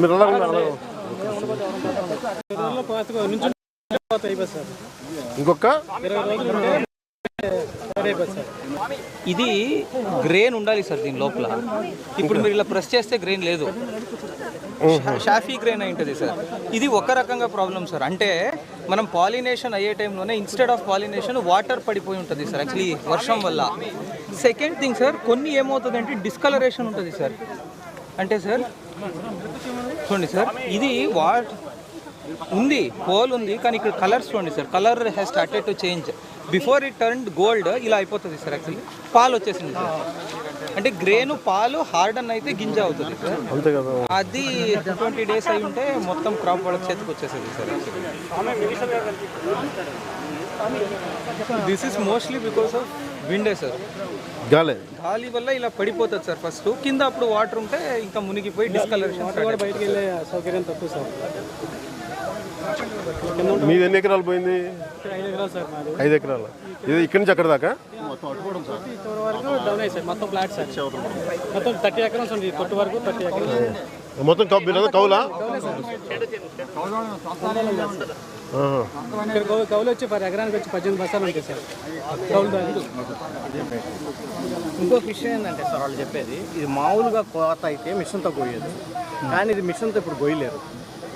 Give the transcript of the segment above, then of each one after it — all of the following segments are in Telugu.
మీరు ఇంకొక? ఇది గ్రెయిన్ ఉండాలి సార్ దీని లోపల. ఇప్పుడు మీరు ఇలా ప్రెస్ చేస్తే గ్రెయిన్ లేదు. షాఫీ గ్రెయిన్ అయి ఉంటుంది సార్. ఇది ఒక రకంగా ప్రాబ్లం సార్. అంటే మనం పాలినేషన్ అయ్యే టైంలోనే ఇన్స్టెడ్ ఆఫ్ పాలినేషన్ వాటర్ పడిపోయి ఉంటుంది సార్ యాక్చువల్లీ వర్షం వల్ల. సెకండ్ థింగ్ సార్ కొన్ని ఏమవుతుంది అంటే డిస్కలరేషన్ ఉంటుంది సార్ అంటే సార్ చూడండి సార్ ఇది వాట్ ఉంది పోల్ ఉంది కానీ ఇక్కడ కలర్స్ చూడండి sir. Colour has started to change before it turn gold ఇలా అయిపోతుంది సార్ యాక్చువల్లీ పాలు వచ్చేసింది సార్. అంటే గ్రేను పాలు హార్డన్ అయితే గింజ అవుతుంది సార్. అది ట్వంటీ డేస్ అయి ఉంటే మొత్తం క్రాప్ వాళ్ళకి చేతికి వచ్చేసేది sir this is mostly because of విండే sir. గాలే. గాలి వల్ల ఇలా పడిపోతుంది సార్ ఫస్ట్ కింద అప్పుడు వాటర్ ఉంటే ఇంకా మునిగిపోయి డిస్కలరేషన్ కూడా బయటికి వెళ్ళే సౌకర్యం తక్కువ సార్. మీది ఎన్ని ఎకరాలు పోయింది? ఐదు ఎకరాలు? ఇది ఇక్కడి నుంచి అక్కడ దాకా? డౌన్ మొత్తం ఫ్లాట్ సార్ మొత్తం థర్టీ వరకు థర్టీ మొత్తం కౌలా? ఇక్కడ కౌలు వచ్చి పది ఎకరానికి వచ్చి పద్దెనిమిది బస్సాలు ఉంటాయి సార్ కౌలు ఇంకొక విషయం ఏంటంటే సార్ వాళ్ళు చెప్పేది ఇది మామూలుగా కోత అయితే మిషన్తో కోయదు కానీ ఇది మిషన్తో ఇప్పుడు కోయలేరు.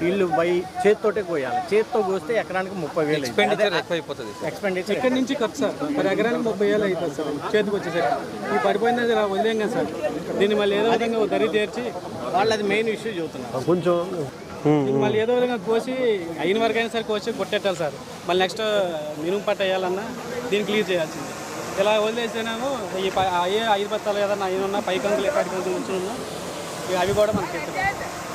వీళ్ళు బై చేతితోటే కోయాలి. చేతితో కోస్తే ఎకరానికి ముప్పై వేలు ఎక్స్పెండిచర్ అయిపోతుంది ఎక్స్పెండిచర్ ఇక్కడి నుంచి ఖర్చు సార్? పర్ ఎకరానికి ముప్పై వేలు అవుతుంది సార్. చేతికి వచ్చేసరికి. ఈ పడిపోయింది ఇలా వదిలేం కదా సార్. దీన్ని మళ్ళీ ఏదో విధంగా ఓ దరి చేర్చి వాళ్ళు అది మెయిన్ ఇష్యూ చెబుతున్నారు కొంచెం మళ్ళీ ఏదో విధంగా కోసి అయిన వరకు అయినా సరే కోసి కొట్టేట్టాలి సార్. మళ్ళీ నెక్స్ట్ మినుము పట్ట వేయాలన్నా దీన్ని క్లియర్ చేయాల్సింది. ఇలా వదిలేస్తేనేమో ఈ పై- అయ్యే ఐదు బత్తాలు ఏదన్నా అయిన ఉన్నా పై కంకులు ఎక్కడి కంకులు నుంచి ఉన్నా ఇక అవి కూడా మనకి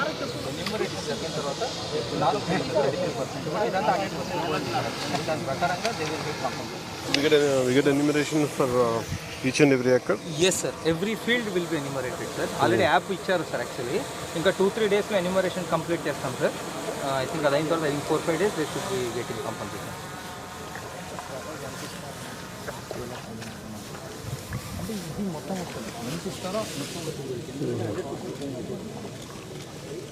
what is options where explore we get a, we get enumeration for uh, each and every acre? Yes sir every field will be enumerated sir already app ఇచ్చారు సార్ యాక్చువల్లీ ఇంకా టూ త్రీ డేస్లో ఎన్యూమరేషన్ కంప్లీట్ చేస్తాం సార్ ఐ థింక్ అది అయిన తర్వాత four five days they should be getting compulsory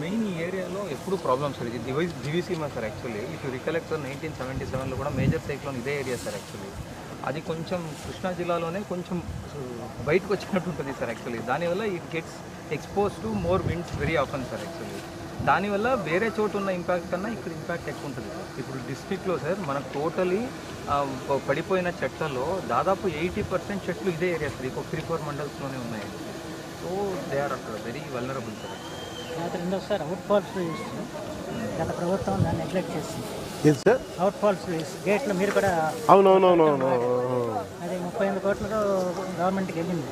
main ఈ ఏరియాలో ఎప్పుడు ప్రాబ్లమ్ సార్ ఇది device Diviseema sir actually if you recollect sir nineteen seventy సెవెన్లో కూడా మేజర్ సైక్లోన్ ఇదే ఏరియా సార్ యాక్చువల్లీ అది కొంచెం కృష్ణా జిల్లాలోనే కొంచెం బయటకు వచ్చినట్టు ఉంటుంది సార్ యాక్చువల్లీ దానివల్ల it gets expose to more winds very often sir actually దానివల్ల వేరే చోటు ఉన్న ఇంపాక్ట్ కన్నా ఇక్కడ ఇంపాక్ట్ ఎక్కువ ఉంటుంది. సార్ ఇప్పుడు డిస్ట్రిక్ట్లో సార్ మనకు టోటలీ పడిపోయిన చెట్లలో దాదాపు ఎయిటీ పర్సెంట్ చెట్లు ఇదే ఏరియా సార్ ఇంకో త్రీ ఫోర్ మండల్స్లోనే ఉన్నాయి. సో దే ఆర్ అక్కడ వెరీ వల్నరబుల్ సార్ రెండోసారి అవుట్ ఫాల్స్ గత ప్రభుత్వం దాన్ని నెగ్లెక్ట్ చేసింది. ఏది సార్ అవుట్ ఫాల్స్ గేట్లు మీరు కూడా అవునవునవునవును. అది ముప్పై ఎనిమిది కోట్లతో గవర్నమెంట్కి వెళ్ళింది.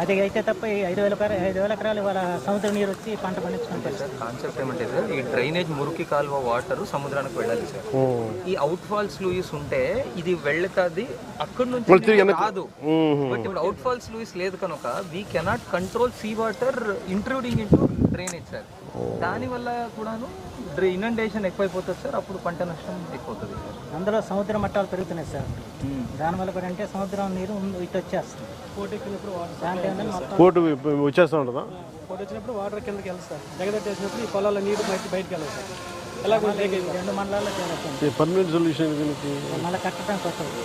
అది అయితే తప్ప ఈ ఐదు వేల ఐదు వేల ఎకరాలు ఇవాళ సముద్ర నీరు వచ్చి పంట పండించుకుంటారు సార్ కాన్సెప్ట్ ఏమంటే సార్ ఈ డ్రైనేజ్ మురికి కాలువ వాటర్ సముద్రానికి వెళ్ళాలి సార్. ఈ అవుట్ ఫాల్స్ లూయిస్ ఉంటే ఇది వెళ్తాది అక్కడ నుంచి రాదు బట్ ఇప్పుడు అవుట్ ఫాల్స్ లూయిస్ లేదు కనుక we cannot control sea water intruding into drainage sir దాని వల్ల కూడాను ఇనండేషన్ ఎక్కువైపోతుంది సార్ అప్పుడు పంట నష్టం ఎక్కువ అవుతుంది సార్. అందులో సముద్ర మట్టాలు పెరుగుతున్నాయి సార్. దానివల్ల కూడా అంటే సముద్రం నీరు ఇటు వచ్చేస్తుంది. కోర్టు వచ్చేస్తూ ఉంటుందా? పోటీ వచ్చినప్పుడు వాటర్ కిందకి వెళ్తుంది సార్. జగదట్టేసినప్పుడు ఈ పొలాల నీరు బయట బయటకు వెళ్ళదు సార్. ఎలా. రెండు మండలాల్లో పర్మనెంట్ సొల్యూషన్ మళ్ళీ కట్టడానికి వస్తుంది.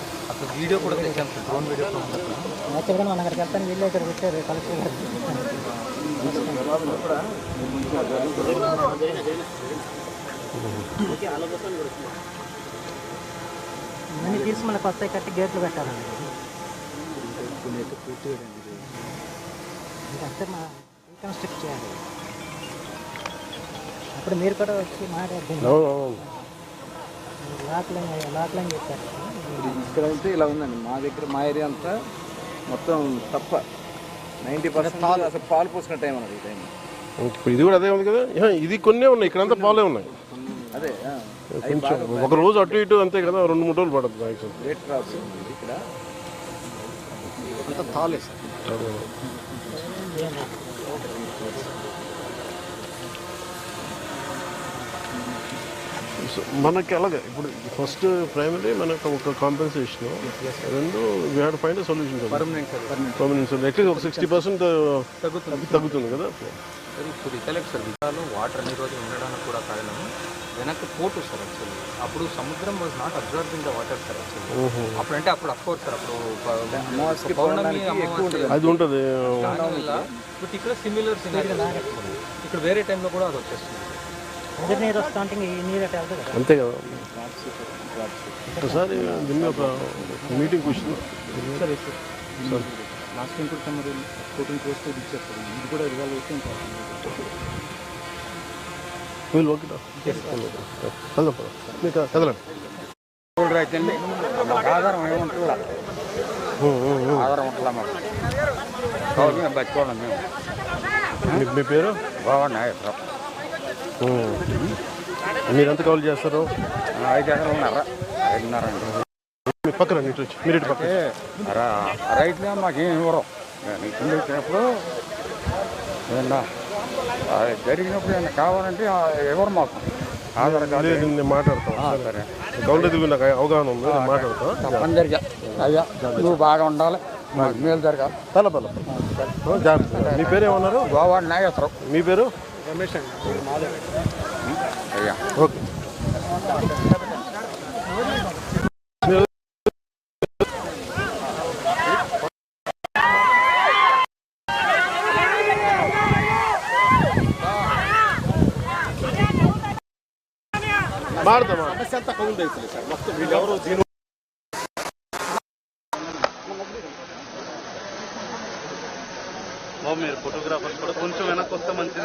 వీడియో కూడా తెచ్చాం సార్ డ్రోన్ వీడియో యాక్చువల్గా మనం అక్కడికి వెళ్తాను వీళ్ళు ఇక్కడ పెట్టారు కలెక్టర్ గారు ఇవన్నీ తీసి మళ్ళీ కొత్త కట్టి గేట్లు పెట్టాలండి ఇదంతా మా రీకన్స్ట్రక్ట్ చేయాలి. అప్పుడు మీరు కూడా వచ్చి మాట్లాడుతుంది అవును అవును. లాక్లైన్ లాక్లైన్ చెప్పారు. ఇక్కడ అయితే ఇలా ఉందండి. మా దగ్గర మా ఏరియా అంతా మొత్తం తప్ప. నైంటీ పర్సెంట్ అసలు పాలు పోసుకున్న టైం అన్నది ఈ టైం ఇప్పుడు ఇది కూడా అదే ఉంది కదా? ఇది కొన్నే ఉన్నాయి. ఇక్కడంతా పాలే ఉన్నాయి. అదే కొంచెం ఒక రోజు అటు ఇటు అంతే కదా? రెండు మూడు రోజులు పడుతుంది యాక్చువల్ లేట్ క్రాప్స్ ఉంది ఇక్కడ. అంతా తాలే సార్. మనకి అలాగే ఇప్పుడు ఫస్ట్ ప్రైమరీ మనకు ఒక కాంపెన్సేషన్ రెండు we had find solution permanent at least ఒక సిక్స్టీ పర్సెంట్ తగ్గుతుంది. తగ్గుతుంది కదా? సార్ ఇప్పుడు రికలెక్ట్ సార్ విజయాలు వాటర్ అన్ని రోజులు ఉండడానికి కూడా కారణం వెనక్కి పోటు సార్ యాక్చువల్లీ అప్పుడు సముద్రం was not observing the water sir actually అప్పుడు అంటే అప్పుడు అఫ్కోర్స్ సార్ అప్పుడు పౌర్ణమి అది ఉంటుంది. బట్ ఇక్కడ సిమిలర్ ఇక్కడ వేరే టైంలో కూడా అది వచ్చేస్తుంది. నీరు వస్తూ ఉంటే ఇంక ఈ నీరు అటు వెళ్తుంది కదా. అంతే కదా. ఒకసారి దీన్ని ఒక మీటింగ్ కూర్చుంది లాస్ట్ టైం కూడా మరి ఫోర్టీన్ క్రోస్ ఇచ్చారు సార్ ఇది కూడా రిజాల్వ్ అయితే ఇంకా వీళ్ళు ఓకే కదలం మీకు కదలండి. అయితే మాకు ఆధారం ఏముంటుందా ఆధారం ఉంటుందా మాకు కాబట్టి మేము బతుకోవడం మేము. మీ- పేరు? ఉమ్. మీరు ఎంత కాల్ చేస్తారు? ఐదు ఎకరాలు ఉన్నారా ఐదున్నర మీ పక్కన ఇటు వచ్చి. మీరు ఇటు పక్కన. రైతులే మాకేం ఇవ్వరు. కింద వచ్చినప్పుడు ఏమన్నా జరిగినప్పుడు ఏమన్నా కావాలంటే ఇవ్వరు మాకు. ఆధార్ కార్డు లేదు, నేను మాట్లాడతాను. ఆ, సరే. నాకు అవగాహన ఉంది నేను మాట్లాడతాను. తప్పని జరిగా. అయ్యా నువ్వు బాగా ఉండాలి. మేలు జరగాలి. పల జాగ్రత్త. మీ పేరు ఏమన్నారు? గోవా నాగేశ్వరం మీ పేరు? రమేష్ అండి మాధవ్ అయ్యా ఓకే మీరు- ಮಾಡ್ತಮ್ಮ బాబు మీరు ఫోటోగ్రాఫర్స్ కూడా కొంచెం వెనక్కి వస్తే మంచిది